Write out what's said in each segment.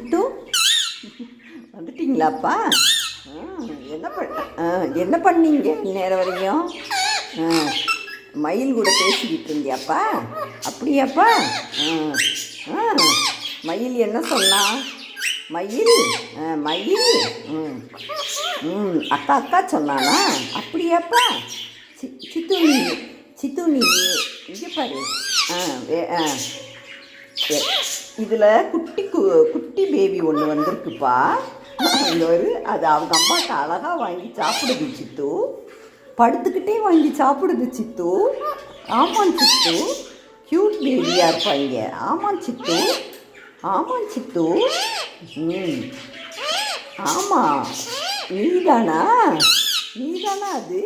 சித்து வந்துட்டீங்களாப்பா? என்ன பண்ண ஆ, என்ன பண்ணீங்க நேரம் வரையும்? ஆ, மயில் கூட பேசிக்கிட்டு இருந்தியாப்பா? அப்படியாப்பா? ஆ, ஆ, மயில் என்ன சொன்னா? மயில்? ஆ, மயில்? ம் ம் அக்கா அக்கா சொன்னானா? அப்படியாப்பா? சி சித்து நீ சித்து நீ இங்கே பாரு. ஆ வே ஆ இதில் குட்டி குட்டி பேபி ஒன்று வந்திருக்குப்பா. இங்க ஒரு அது அவங்க அம்மாட்ட அழகாக வாங்கி சாப்பிடுது சித்து. படுத்துக்கிட்டே வாங்கி சாப்பிடுது சித்து. ஆமாம் சித்து. க்யூட் பேபியாக இருப்பாங்க ஆமாம் சித்து. ஆமாம் சித்து. ம். ஆமாம் நீதானா? நீதானா அது?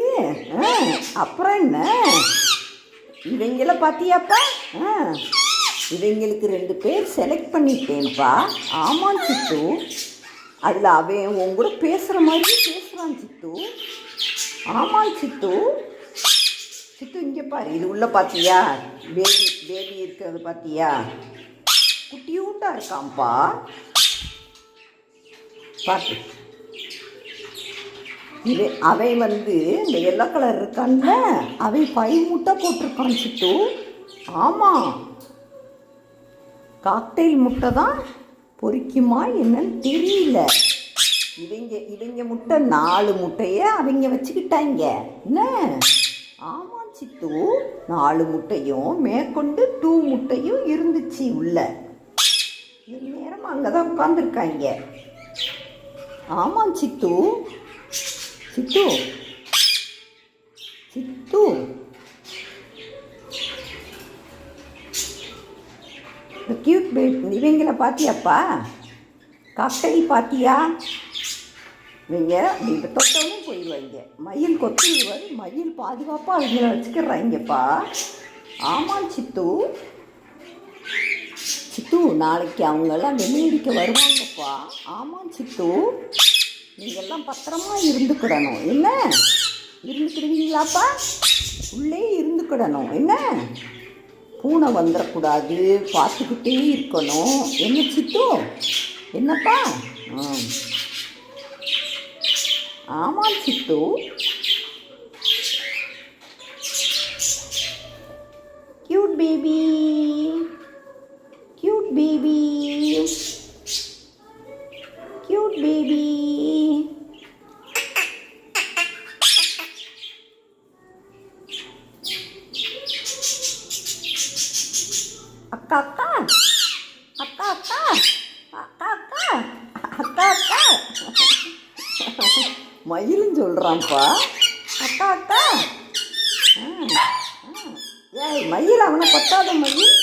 ஆ அப்புறம் என்ன? இவங்கள பார்த்தியாப்பா ஆ. இவங்களுக்கு ரெண்டு பேர் செலக்ட் பண்ணிட்டேன்ப்பா ஆமாம் சித்து. அதில் அவன் உன் கூட பேசுகிற மாதிரியே பேசுகிறான் சித்து. ஆமாம் சித்து. சித்து இங்கே பாரு. இது உள்ள பார்த்தியா பேபி பேபி இருக்கிறது பார்த்தியா குட்டியூட்டாக இருக்கான்ப்பா. பார்த்து இது அவை வந்து இந்த எல்லோ கலர் இருக்கான்ல அவை பை மூட்டை போட்டிருக்கான் சித்து. ஆமாம் காக்டெயில் முட்டை தான் பொறிக்குமா என்னன்னு தெரியல. இவங்க இவங்க முட்டை நாலு முட்டையை அவங்க வச்சுக்கிட்டாங்க. என்ன? ஆமாம் சித்து நாலு முட்டையும் மேற்கொண்டு டூ முட்டையும் இருந்துச்சு உள்ள. நேரம் அங்கே தான் உட்காந்துருக்காங்க ஆமாம் சித்து. சித்து இந்த கியூட் பேட் பார்த்தியாப்பா காக்டெயில் பார்த்தியா நீங்கள் இந்த தொட்டவும் போயிடுவாங்க மயில் கொத்து மயில் பாதுகாப்பாக அவங்கள வச்சுக்கிறாங்கப்பா. ஆமாம் சித்து. சித்து நாளைக்கு அவங்கெல்லாம் வெளியடிக்க வருவாங்கப்பா. ஆமாம் சித்து. நீங்கள்லாம் பத்திரமா இருந்துக்கிடணும். என்ன? இருந்துக்கிடுவீங்களாப்பா? உள்ளே இருந்துக்கிடணும். என்ன? பூனை வந்துடக்கூடாது பார்த்துக்கிட்டே இருக்கணும். என்ன சித்தோ? என்னப்பா? ஆமாம் Sithu. Cute baby cute baby அக்கா. அக்கா அக்கா. அக்கா அக்கா. அக்கா அக்கா. மயிலும் சொல்கிறான்ப்பா அக்கா அக்கா. ஏய் மயில் அவனை கொத்தாத மயில்.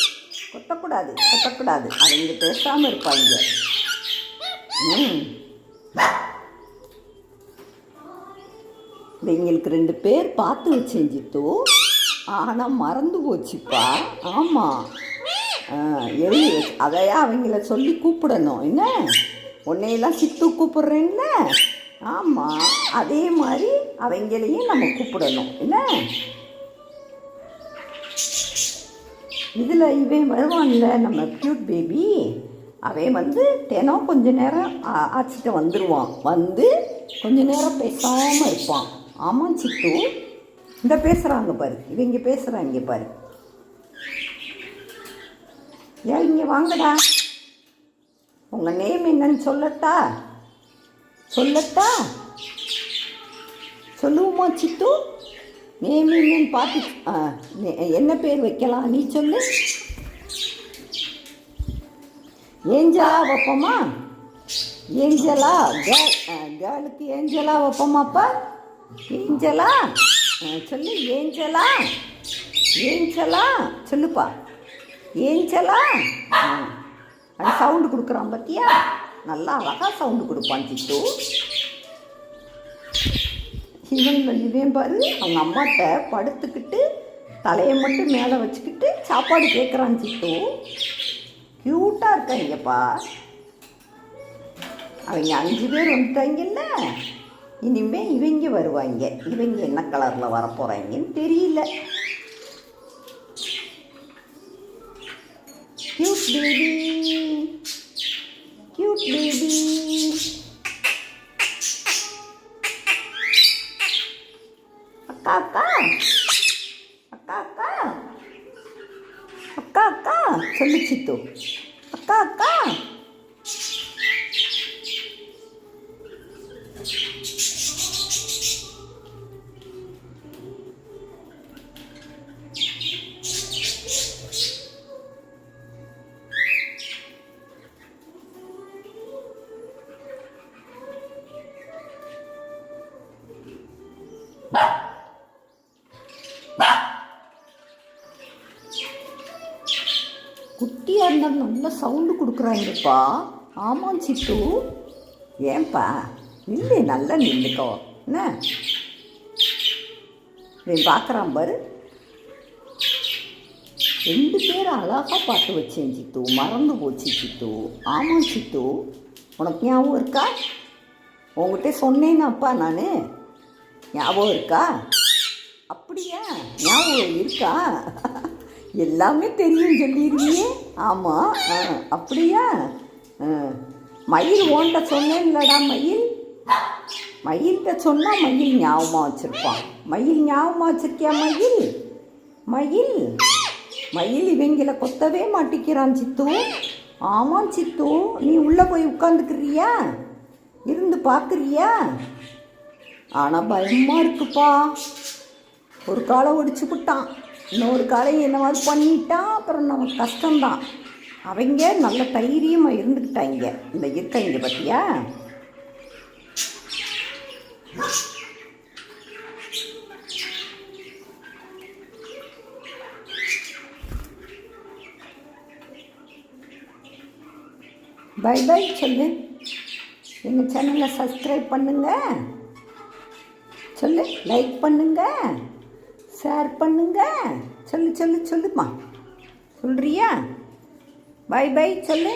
கொத்தக்கூடாது கொத்தக்கூடாது அது இங்கே பேசாமல் இருப்பாங்க ம். எங்களுக்கு ரெண்டு பேர் பார்த்து வச்சேன் ஜித்து. ஆனால் மறந்து போச்சுப்பா. ஆமாம் எழுதி வச்சு அதையா அவங்கள சொல்லி கூப்பிடணும். என்ன? உன்னையெல்லாம் சித்து கூப்பிடுறேன்ல? ஆமாம் அதே மாதிரி அவங்களையும் நம்ம கூப்பிடணும். என்ன? இதில் இவன் வருவான்ல நம்ம க்யூட் பேபி அவன் வந்து தினம் கொஞ்ச நேரம் ஆ- ஆச்சிட்ட வந்துடுவான் வந்து கொஞ்ச நேரம் பேசாமல் இருப்பான். ஆமாம் சித்து. இந்த பேசுகிறாங்க பாரு. இவங்க பேசுகிறாங்க பாரு. ஏன் இங்கே வாங்கடா. உங்கள் நேம் என்னன்னு சொல்லட்டா? சொல்லட்டா? சொல்லுவோமா சித்து? நேம் என்னன்னு பார்த்து என்ன பேர் வைக்கலாம்? நீ சொல்லு. ஏஞ்சலா வைப்போமா? ஏஞ்சலா? கேர்ளுக்கு ஏஞ்சலா வைப்போமாப்பா ஏஞ்சலா? ஆ, சொல்லு ஏஞ்சலா? ஏஞ்சலா? சொல்லுப்பா. ஏஞ்சலா? அது சவுண்டு கொடுக்குறான் பார்த்தியா நல்லா அழகாக சவுண்டு கொடுப்பான் சித்து இவன் இவன் பாரு அவங்க அம்மாட்ட படுத்துக்கிட்டு தலையை மட்டும் மேலே வச்சுக்கிட்டு சாப்பாடு கேட்குறான் சித்து க்யூட்டாக இருக்காங்கப்பா அவங்க அஞ்சு பேர் வந்துட்டாங்கல்ல. இனிமேல் இவங்க வருவாங்க. இவங்க என்ன கலரில் வரப்போகிறாங்கன்னு தெரியல. cute baby. Cute baby. Akaka akaka akaka sampai situ. Akaka குட்டியாக இருந்தாலும் நல்ல சவுண்டு கொடுக்குறாங்கப்பா ஆமாம் சித்து. ஏன்பா இல்லை நல்லா நின்றுக்கோ என்ன? நீ பார்க்குறான் பாரு. ரெண்டு பேர் அழகாக பார்த்து வச்சேன் சித்து. மறந்து போச்சு சித்து. ஆமாம் சித்து. உனக்கு ஞாபகம் இருக்கா? உங்ககிட்ட சொன்னேனாப்பா நான். ஞாபகம் இருக்கா? அப்படியா? ஞாபகம் இருக்கா? எல்லாமே தெரியும் சொல்லிடுவியே ஆமாம் ஆ அப்படியா? ஆ. மயில் ஓண்ட சொன்னேன் இல்லடா மயில். மயில்கிட்ட சொன்னால் மயில் ஞாபகமாக வச்சுருப்பான் மயில் ஞாபகமாக வச்சுருக்கியா மயில்? மயில்? மயில் இவங்கள கொத்தவே மாட்டிக்கிறான் சித்து. ஆமாம் சித்து நீ உள்ளே போய் உட்காந்துக்கிறியா இருந்து பார்க்குறியா? ஆனால் பயமாக இருக்குப்பா. ஒரு காலை ஒடிச்சு விட்டான். இன்னொரு காலையும் என்ன மாதிரி பண்ணிட்டா அப்புறம் நமக்கு கஷ்டம்தான். அவங்க நல்ல தைரியமாக இருந்துக்கிட்டாங்க இந்த இருக்காங்க பார்த்தியா பை பை சொல்லு. எங்கள் சேனலை சப்ஸ்கிரைப் பண்ணுங்க. சொல்லு லைக் பண்ணுங்கள் ஷேர் பண்ணுங்க. சொல்லு சொல்லு சொல்லுமா சொல்கிறியா பை பை சொல்லு.